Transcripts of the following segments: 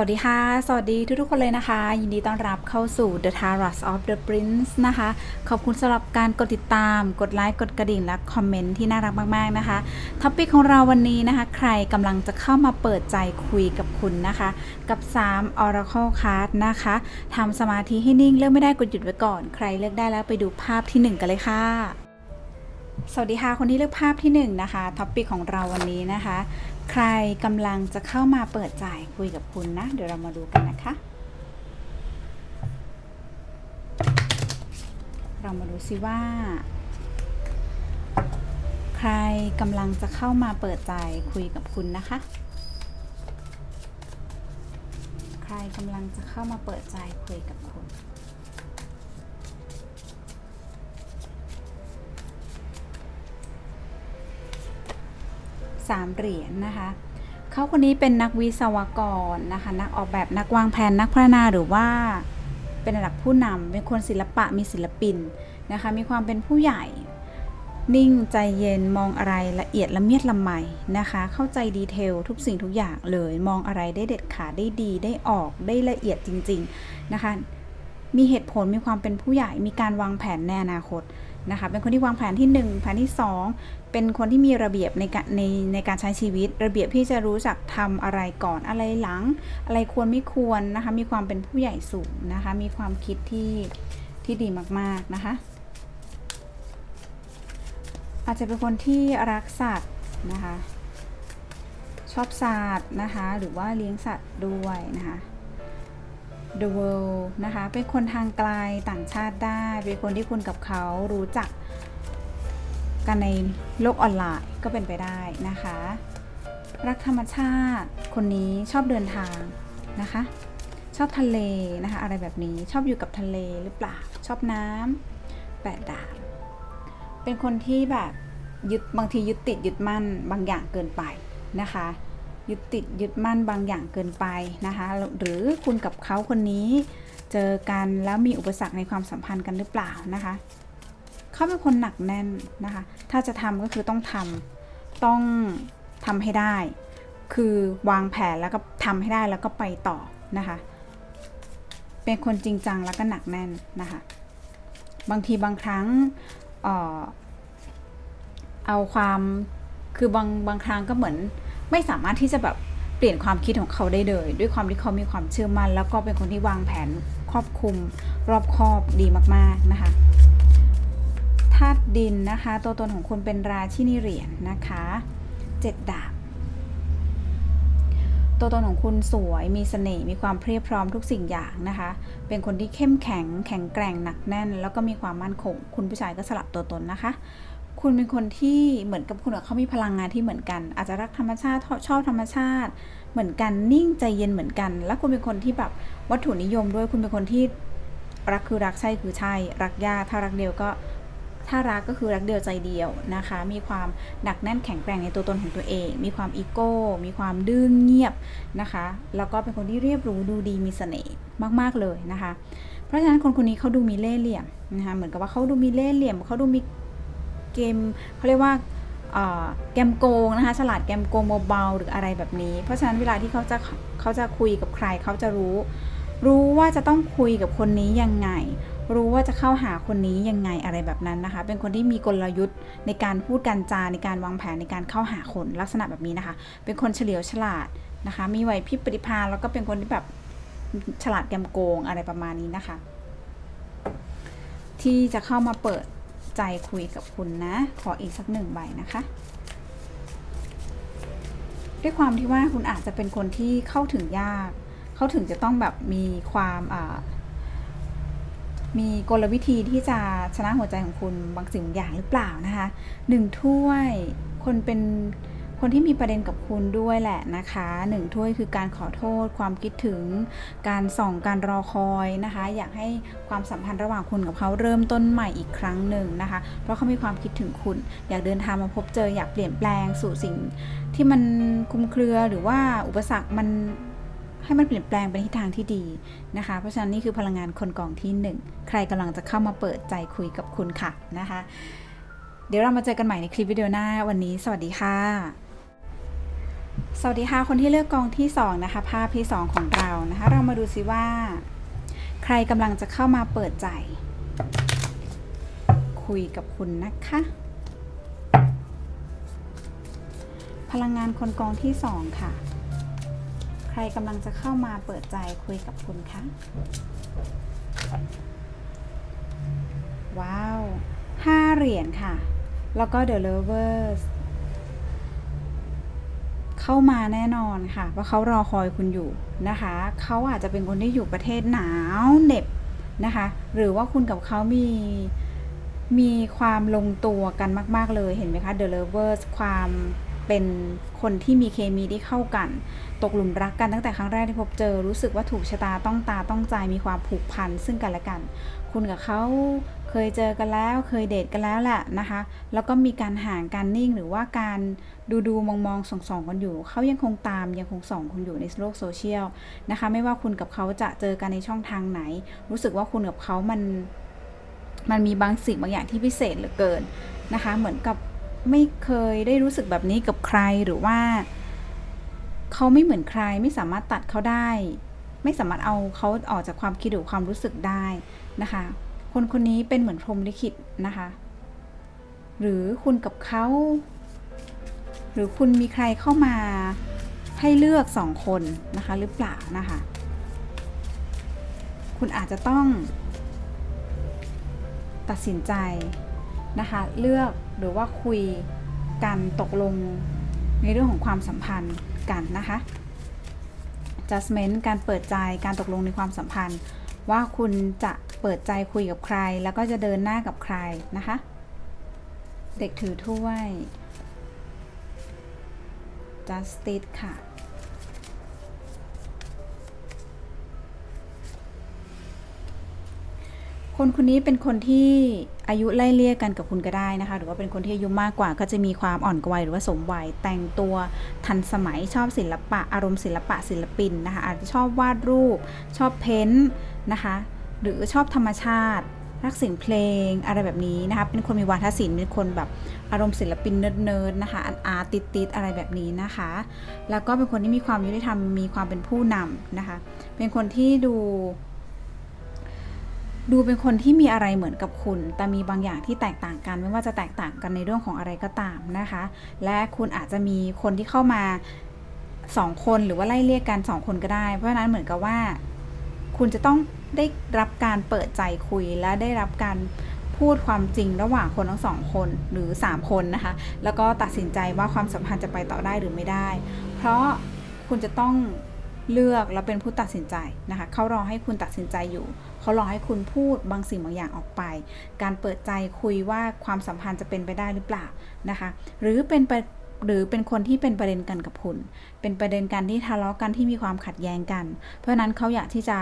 วัสดีค่ะ สวัสดีทุกๆคนเลยนะคะ ยินดีต้อนรับเข้าสู่ The Taras of the Prince นะคะ ขอบคุณสำหรับการกดติดตาม กดไลค์ กดกระดิ่ง และคอมเมนต์ที่น่ารักมากๆนะคะ ท็อปิกของเราวันนี้นะคะ ใครกำลังจะเข้ามาเปิดใจคุยกับคุณนะคะ กับ 3 Oracle Card นะคะทำสมาธิให้นิ่ง เลือกไม่ได้กดหยุดไว้ก่อน ใครเลือกได้แล้วไปดูภาพทีหนึ่1 กันเลยค่ะสวัสดีค่ะ คนที่เลือกภาพที่1นะคะท็อปิกของเราวันนี้นะคะ ใครกำลังจะเข้ามาเปิดใจคุยกับคุณนะ เดี๋ยวเรามาดูกันนะคะ เรามาดูซิว่า ใครกำลังจะเข้ามาเปิดใจคุยกับคุณนะคะ ใครกำลังจะเข้ามาเปิดใจคุยกับคุณ สามเหรียญนะคะเขาคนนี้เป็นนักวิศวกรนะคะนักออกแบบนักวางแผนนักพัฒนาหรือว่าเป็นระดับผู้นำเป็นคนศิลปะมีศิลปินนะคะมีความเป็นผู้ใหญ่นิ่งใจเย็นมองอะไรละเอียดละเมียดละไมนะคะ เข้าใจดีเทลทุกสิ่งทุกอย่างเลยมองอะไรได้เด็ดขาดได้ดีได้ออกได้ละเอียดจริง ๆนะคะ มีเหตุผลมีความเป็นผู้ใหญ่มีการวางแผนในอนาคตนะคะ เป็นคนที่วางแผนที่ 1 แผนที่ 2 เป็นคนที่มีระเบียบในการในในการใช้ชีวิต ระเบียบที่จะรู้จักทำอะไรก่อนอะไรหลัง อะไรควรไม่ควรนะคะ มีความเป็นผู้ใหญ่สูงนะคะ มีความคิดที่ที่ดีมากๆนะคะ อาจจะเป็นคนที่รักสัตว์นะคะ ชอบสัตว์นะคะ หรือว่าเลี้ยงสัตว์ด้วยนะคะ The World นะคะ เป็นคนทางไกลต่างชาติได้ เป็นคนที่คุณกับเขารู้จัก กันในโลกออนไลน์ก็เป็นไปได้นะคะ รักธรรมชาติคนนี้ชอบเดินทางนะคะ ชอบทะเลนะคะ อะไรแบบนี้ชอบอยู่กับทะเลหรือเปล่าชอบน้ำแปดดาบเป็นคนที่แบบยึดบางทียึดติดยึดมั่นบางอย่างเกินไปนะคะยึดติดยึดมั่นบางอย่างเกินไปนะคะ หรือคุณกับเขาคนนี้ เจอกันแล้วมีอุปสรรคในความสัมพันธ์กันหรือเปล่านะคะ เขาเป็นคนหนักแน่นนะคะ ถ้าจะทำก็คือต้องทำต้องทำให้ได้ คือวางแผนแล้วก็ทำให้ได้แล้วก็ไปต่อนะคะ เป็นคนจริงจังแล้วก็หนักแน่นนะคะ บางทีบางครั้งเออเอาความคือบางบางครั้งก็เหมือนไม่สามารถที่จะแบบเปลี่ยนความคิดของเขาได้เลย ด้วยความที่เขามีความเชื่อมั่น แล้วก็เป็นคนที่วางแผนครอบคลุมรอบคอบดีมาก ๆ นะคะ ธาตุดินนะคะ ตัวตนของคุณเป็นราชินีเหรียญนะคะเจ็ดดาบ ตัวตนของคุณสวยมีเสน่ห์มีความเพรียบพร้อมทุกสิ่งอย่างนะคะ เป็นคนที่เข้มแข็งแข็งแกร่งหนักแน่น แล้วก็มีความมั่นคง คุณผู้ชายก็สลับตัวตนนะคะคุณเป็นคนที่เหมือนกับคุณกับเขามีพลังงานที่เหมือนกัน อาจจะรักธรรมชาติชอบธรรมชาติ เหมือนกันนิ่งใจเย็นเหมือนกัน และคุณเป็นคนที่แบบวัตถุนิยมด้วยคุณเป็นคนที่รักคือรักใช่คือใช่ รักยากถ้ารักเดียวก็ ถ้ารักก็คือรักเดียวใจเดียวนะคะ มีความหนักแน่นแข็งแกร่งในตัวตนของตัวเอง มีความอีโก้ มีความดื้อเงียบนะคะ แล้วก็เป็นคนที่เรียบรู้ดูดีมีเสน่ห์มาก ๆ เลยนะคะ เพราะฉะนั้นคนคนนี้เขาดูมีเล่ห์เหลี่ยมนะคะ เหมือนกับว่าเขาดูมีเล่ห์เหลี่ยม เขาดูมีเกมเขาเรียกว่าเอ่อแกมโกงนะคะฉลาดแกมโกงเบาๆหรืออะไรแบบนี้ เพราะฉะนั้นเวลาที่เขาจะเขาจะคุยกับใครเขาจะรู้ รู้ว่าจะต้องคุยกับคนนี้ยังไง รู้ว่าจะเข้าหาคนนี้ยังไงอะไรแบบนั้นนะคะ เป็นคนที่มีกลยุทธ์ในการพูดการจาในการวางแผนในการเข้าหาคนลักษณะแบบนี้นะคะ เป็นคนเฉลียวฉลาดนะคะ มีไหวพริบปฏิภาณแล้วก็เป็นคนที่แบบฉลาดแกมโกงอะไรประมาณนี้นะคะ ที่จะเข้ามาเปิดใจคุยกับคุณนะ ขออีกสักหนึ่งใบนะคะด้วยความที่ว่าคุณอาจจะเป็นคนที่เข้าถึงยาก เข้าถึงจะต้องแบบมีความอ่า มีกลวิธีที่จะชนะหัวใจของคุณบางสิ่งอย่างหรือเปล่านะคะหนึ่งถ้วยคนเป็นคนที่มีประเด็นกับคุณด้วยแหละนะคะหนึ่งถ้วยคือการขอโทษ ความคิดถึง การส่องการรอคอยนะคะ อยากให้ความสัมพันธ์ระหว่างคุณกับเขาเริ่มต้นใหม่อีกครั้งหนึ่งนะคะ เพราะเขามีความคิดถึงคุณ อยากเดินทางมาพบเจออยากเปลี่ยนแปลงสู่สิ่งที่มันคลุมเครือหรือว่าอุปสรรคมัน ให้มันเปลี่ยนแปลงไปในทิศทางที่ดีนะคะ เพราะฉะนั้นนี่คือพลังงานคนกองที่ 1 ใครกำลังจะเข้ามาเปิดใจคุยกับคุณค่ะนะคะ เดี๋ยวเรามาเจอกันใหม่ในคลิปวิดีโอหน้าวันนี้ สวัสดีค่ะ สวัสดีค่ะ คนที่เลือกกองที่2นะคะภาพที่ 2 ของเรานะคะ เรามาดูซิว่า ใครกำลังจะเข้ามาเปิดใจ คุยกับคุณนะคะพลังงานคนกองที่ 2 ค่ะ รกำลังจะเข้ามาเปิดใจคุยกับคุณคะ ว้าวห้าเหรียญค่ะ แล้วก็ The Lovers เข้ามาแน่นอนค่ะ ว่าเขารอคอยคุณอยู่นะคะ เขาอาจจะเป็นคนที่อยู่ประเทศหนาวเหน็บนะคะ หรือว่าคุณกับเขามีมีความลงตัวกันมาก ๆ เลยเห็นไหมคะ The Lovers ความ เป็นคนที่มีเคมีที่เข้ากัน ตกหลุมรักกันตั้งแต่ครั้งแรกที่พบเจอ รู้สึกว่าถูกชะตาต้องตาต้องใจมีความผูกพันซึ่งกันและกัน คุณกับเขาเคยเจอกันแล้ว เคยเดทกันแล้วแหละนะคะ แล้วก็มีการห่างการนิ่งหรือว่าการดูดูมองมองส่องส่องกันอยู่ เขายังคงตามยังคงส่องคุณอยู่ในโลกโซเชียลนะคะ ไม่ว่าคุณกับเขาจะเจอกันในช่องทางไหน รู้สึกว่าคุณกับเขามันมันมีบางสิ่งบางอย่างที่พิเศษเหลือเกินนะคะ เหมือนกับ ไม่เคยได้รู้สึกแบบนี้กับใครหรือว่าเขาไม่เหมือนใครไม่สามารถตัดเขาได้ ไม่สามารถเอาเขาออกจากความคิดหรือความรู้สึกได้นะคะ คนคนนี้เป็นเหมือนพรหมลิขิตนะคะ หรือคุณกับเขา หรือคุณมีใครเข้ามาให้เลือกสองคนนะคะหรือเปล่านะคะ คุณอาจจะต้อง ตัดสินใจนะคะ เลือก หรือว่าคุยกันตกลงในเรื่องของความสัมพันธ์กันนะคะ adjustment การเปิดใจการตกลงในความสัมพันธ์ ว่าคุณจะเปิดใจคุยกับใคร แล้วก็จะเดินหน้ากับใครนะคะ เด็กถือถ้วย justice ค่ะ คนคนนี้เป็นคนที่อายุไล่เลี่ยกันกับคุณก็ได้นะคะ หรือว่าเป็นคนที่อายุมากกว่าก็จะมีความอ่อนกวัยหรือว่าสมวัยแต่งตัวทันสมัยชอบศิลปะ อารมณ์ศิลปะศิลปินนะคะอาจจะชอบวาดรูป ชอบเพ้นท์นะคะ หรือชอบธรรมชาติรักเสียงเพลงอะไรแบบนี้นะคะ เป็นคนมีวาทศิลป์ เป็นคนแบบอารมณ์ศิลปินเนิร์ดๆนะคะอาร์ติติดๆอะไรแบบนี้นะคะ แล้วก็เป็นคนที่มีความยุติธรรม มีความเป็นผู้นำนะคะ เป็นคนที่ดู ดูเป็นคนที่มีอะไรเหมือนกับคุณ แต่มีบางอย่างที่แตกต่างกัน ไม่ว่าจะแตกต่างกันในเรื่องของอะไรก็ตามนะคะ และคุณอาจจะมีคนที่เข้ามาสองคนหรือว่าไล่เรียกกันสองคนก็ได้ เพราะฉะนั้นเหมือนกับว่า คุณจะต้องได้รับการเปิดใจคุยและได้รับการพูดความจริงระหว่างคนทั้งสองคนหรือ 3 คนนะคะ แล้วก็ตัดสินใจว่าความสัมพันธ์จะไปต่อได้หรือไม่ได้ เพราะคุณจะต้อง เลือกแล้วเป็นผู้ตัดสินใจนะคะเขารอให้คุณตัดสินใจอยู่เขารอให้คุณพูดบางสิ่งบางอย่างออกไป การเปิดใจคุยว่าความสัมพันธ์จะเป็นไปได้หรือเปล่านะคะ หรือเป็นหรือเป็นคนที่เป็นประเด็นกันกับคุณ เป็นประเด็นกันที่ทะเลาะกันที่มีความขัดแย้งกัน เพราะฉะนั้นเขาอยากที่จะ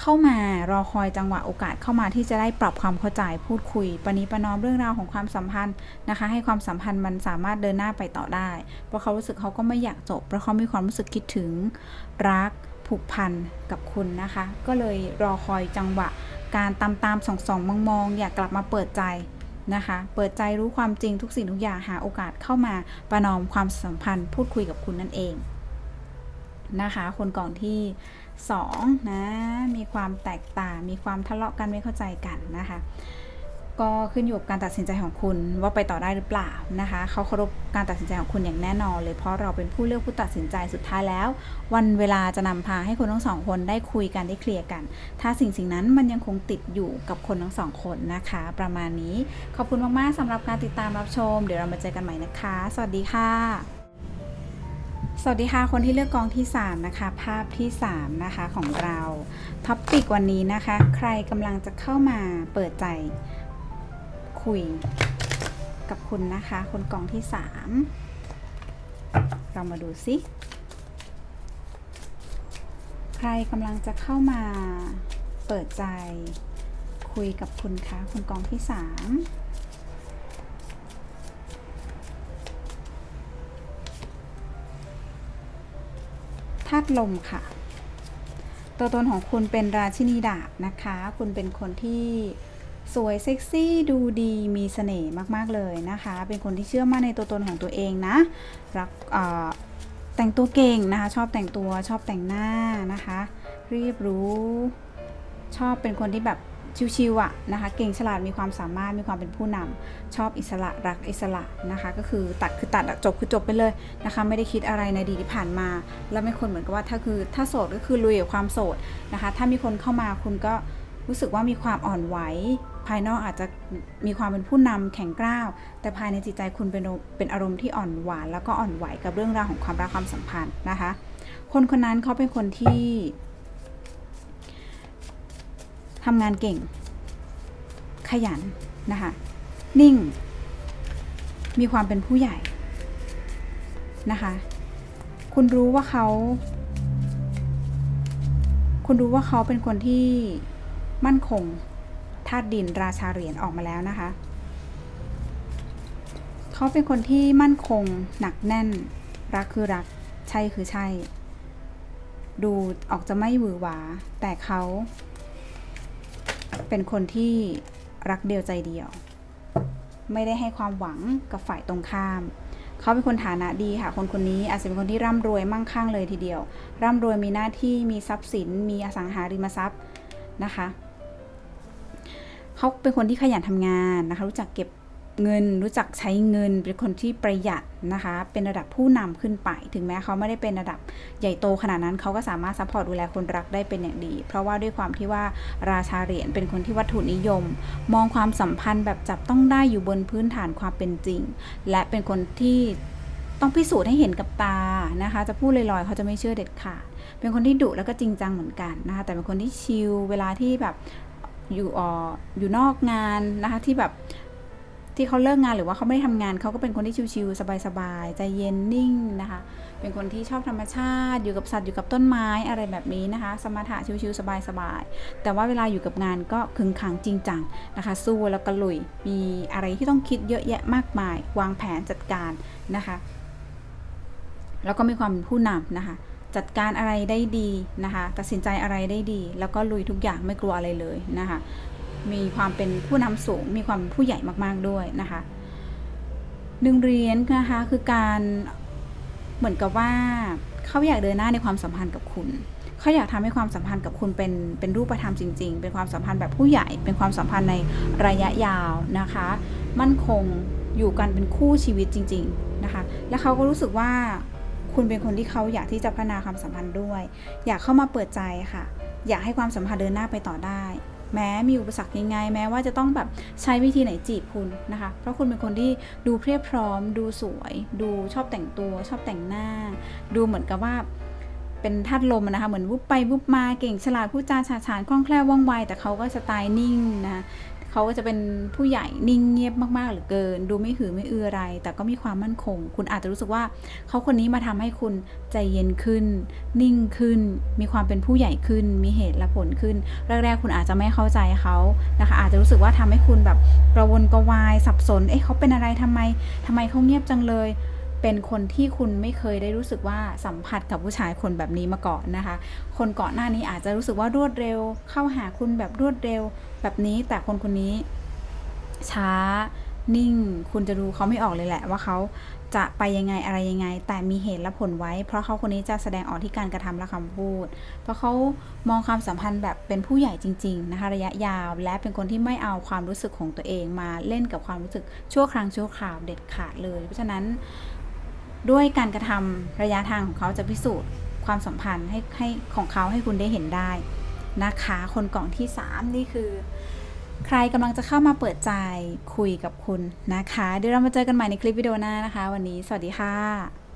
เข้ามารอคอยจังหวะโอกาสเข้ามาที่จะได้ปรับความเข้าใจพูดคุยประนีประนอมเรื่องราวของความสัมพันธ์นะคะ ให้ความสัมพันธ์มันสามารถเดินหน้าไปต่อได้ เพราะเขารู้สึกเขาก็ไม่อยากจบ เพราะเขามีความรู้สึกคิดถึงรักผูกพันกับคุณนะคะ ก็เลยรอคอยจังหวะ การตามตามส่องส่องมองมองอยากกลับมาเปิดใจนะคะ เปิดใจรู้ความจริงทุกสิ่งทุกอย่างหาโอกาสเข้ามาประนอมความสัมพันธ์ พูดคุยกับคุณนั่นเองนะคะ คนก่อนที่ 2นะมีความแตกต่างมีความทะเลาะกันไม่เข้าใจกันนะคะ ก็ขึ้นอยู่กับการตัดสินใจของคุณว่าไปต่อได้หรือเปล่านะคะเขาเคารพการตัดสินใจของคุณอย่างแน่นอนเลยเพราะเราเป็นผู้เลือกผู้ตัดสินใจสุดท้ายแล้ว วันเวลาจะนำพาให้คนทั้งสองคนได้คุยกันได้เคลียร์กัน ถ้าสิ่งสิ่งนั้นมันยังคงติดอยู่กับคนทั้งสองคนนะคะ ประมาณนี้ขอบคุณมากๆสำหรับการติดตามรับชม เดี๋ยวเรามาเจอกันใหม่นะคะ สวัสดีค่ะ สวัสดีค่ะ คนที่เลือกกองที่ 3 นะคะ ภาพที่ 3 นะคะของเราท็อปปิกวันนี้นะคะ ใครกำลังจะเข้ามาเปิดใจคุยกับคุณนะคะ คนกองที่ 3 เรามาดูซิ ใครกำลังจะเข้ามาเปิดใจคุยกับคุณคะ คนกองที่ 3 ธาตุลมค่ะ ตัวตนของคุณเป็นราชินีดาบนะคะ คุณเป็นคนที่สวยเซ็กซี่ดูดีมีเสน่ห์มากๆเลยนะคะ เป็นคนที่เชื่อมั่นในตัวตนของตัวเองนะรักเออแต่งตัวเก่งนะคะ ชอบแต่งตัวชอบแต่งหน้านะคะเรียบรู้ ชอบเป็นคนที่แบบ ชิวๆอะนะคะเก่งฉลาดมีความสามารถมีความเป็นผู้นำชอบอิสระรักอิสระนะคะก็คือตัดคือตัดจบคือจบไปเลยนะคะไม่ได้คิดอะไรในอดีตที่ผ่านมา แล้วไม่คนเหมือนกับว่าถ้าคือถ้าโสดก็คือลุยกับความโสดนะคะถ้ามีคนเข้ามาคุณก็รู้สึกว่ามีความอ่อนไหวภายนอกอาจจะมีความเป็นผู้นำแข็งกร้าว แต่ภายในจิตใจคุณเป็นเป็นอารมณ์ที่อ่อนหวาน แล้วก็อ่อนไหวกับเรื่องราวของความรักความสัมพันธ์นะคะ คนคนนั้นเขาเป็นคนที่ ทำงานเก่ง ขยันนะคะ นิ่ง มีความเป็นผู้ใหญ่นะคะ คุณรู้ว่าเขา คุณรู้ว่าเขาเป็นคนที่มั่นคงธาตุดินราชาเหรียญออกมาแล้วนะคะ เขาเป็นคนที่มั่นคงหนักแน่น รักคือรัก ใช่คือใช่ ดูออกจะไม่หวือหวา แต่เขา เป็นคนที่รักเดียวใจเดียว ไม่ได้ให้ความหวังกับฝ่ายตรงข้าม เขาเป็นคนฐานะดีค่ะ คนคนนี้อาจจะเป็นคนที่ร่ำรวยมั่งคั่งเลยทีเดียว ร่ำรวยมีหน้าที่มีทรัพย์สิน มีอสังหาริมทรัพย์นะคะ เขาเป็นคนที่ขยันทำงานนะคะ รู้จักเก็บ เงินรู้จักใช้เงินเป็นคนที่ประหยัดนะคะ เป็นระดับผู้นำขึ้นไป ถึงแม้เขาไม่ได้เป็นระดับใหญ่โตขนาดนั้นเขาก็สามารถซัพพอร์ตดูแลคนรักได้เป็นอย่างดี เพราะว่าด้วยความที่ว่าราชาเหรียญเป็นคนที่วัตถุนิยม มองความสัมพันธ์แบบจับต้องได้อยู่บนพื้นฐานความเป็นจริง และเป็นคนที่ต้องพิสูจน์ให้เห็นกับตานะคะ จะพูดลอยๆเขาจะไม่เชื่อเด็ดขาด เป็นคนที่ดุแล้วก็จริงจังเหมือนกันนะคะ แต่เป็นคนที่ชิลเวลาที่แบบอยู่อ่ออยู่นอกงานนะคะที่แบบ ที่เขาเลิกงานหรือว่าเขาไม่ได้ทำงานเขาก็เป็นคนที่ชิลๆสบายๆใจเย็นนิ่งนะคะ เป็นคนที่ชอบธรรมชาติอยู่กับสัตว์อยู่กับต้นไม้อะไรแบบนี้นะคะ สมถะชิวๆสบายๆแต่ว่าเวลาอยู่กับงานก็ขึงขังจริงจังนะคะ สู้แล้วก็ลุยมีอะไรที่ต้องคิดเยอะแยะมากมาย วางแผนจัดการนะคะ แล้วก็มีความผู้นำนะคะจัดการอะไรได้ดีนะคะ ตัดสินใจอะไรได้ดี แล้วก็ลุยทุกอย่างไม่กลัวอะไรเลยนะคะ มีความเป็นผู้นำสูง มีความเป็นผู้ใหญ่มากๆด้วยนะคะหนึ่งเหรียญนะคะคือการเหมือนกับว่าเขาอยากเดินหน้าในความสัมพันธ์กับคุณเขาอยากทำให้ความสัมพันธ์กับคุณเป็นเป็นรูปธรรมจริง ๆ เป็นความสัมพันธ์แบบผู้ใหญ่ เป็นความสัมพันธ์ในระยะยาวนะคะ มั่นคงอยู่กันเป็นคู่ชีวิตจริง ๆนะคะ และเขาก็รู้สึกว่าคุณเป็นคนที่เขาอยากที่จะพัฒนาความสัมพันธ์ด้วย อยากเข้ามาเปิดใจค่ะ อยากให้ความสัมพันธ์เดินหน้าไปต่อได้ แม้มีอุปสรรคยังไง แม้ว่าจะต้องแบบใช้วิธีไหนจีบคุณนะคะ เพราะคุณเป็นคนที่ดูเพรียบพร้อม ดูสวย ดูชอบแต่งตัว ชอบแต่งหน้า ดูเหมือนกับว่าเป็นธาตุลมนะคะ เหมือนวุบไปวุบมาเก่งฉลาดพูดจาฉาฉานคล่องแคล่วว่องไว แต่เขาก็สไตล์นิ่งนะ เขาก็จะเป็นผู้ใหญ่นิ่งเงียบมากๆเหลือเกิน ดูไม่หือไม่อืออะไร แต่ก็มีความมั่นคง คุณอาจจะรู้สึกว่าเขาคนนี้มาทำให้คุณใจเย็นขึ้น นิ่งขึ้น มีความเป็นผู้ใหญ่ขึ้น มีเหตุและผลขึ้น แรก ๆ คุณอาจจะไม่เข้าใจเขานะคะ อาจจะรู้สึกว่าทำให้คุณแบบกระวนกระวายสับสน เอ๊ะเขาเป็นอะไรทำไมทำไมเขาเงียบจังเลย เป็นคนที่คุณไม่เคยได้รู้สึกว่าสัมผัสกับผู้ชายคนแบบนี้มาก่อนนะคะ คนก่อนหน้านี้อาจจะรู้สึกว่ารวดเร็ว เข้าหาคุณแบบรวดเร็ว แบบนี้แต่คนคนนี้ ช้านิ่ง คุณจะดูเขาไม่ออกเลยแหละว่าเขาจะไปยังไงอะไรยังไง แต่มีเหตุและผลไว้ เพราะเขาคนนี้จะแสดงออกที่การกระทำและคำพูด เพราะเขามองความสัมพันธ์แบบเป็นผู้ใหญ่จริง ๆ นะคะ ระยะยาว และเป็นคนที่ไม่เอาความรู้สึกของตัวเองมาเล่นกับความรู้สึกชั่วครั้งชั่วคราวเด็ดขาดเลย เพราะฉะนั้น ด้วยการกระทำระยะทางของเขาจะพิสูจน์ความสัมพันธ์ให้ให้ของเขาให้คุณได้เห็นได้นะคะ คนกล่องที่ 3 นี่คือ ใครกำลังจะเข้ามาเปิดใจคุยกับคุณนะคะ เดี๋ยวเรามาเจอกันใหม่ในคลิปวิดีโอหน้านะคะ วันนี้สวัสดีค่ะ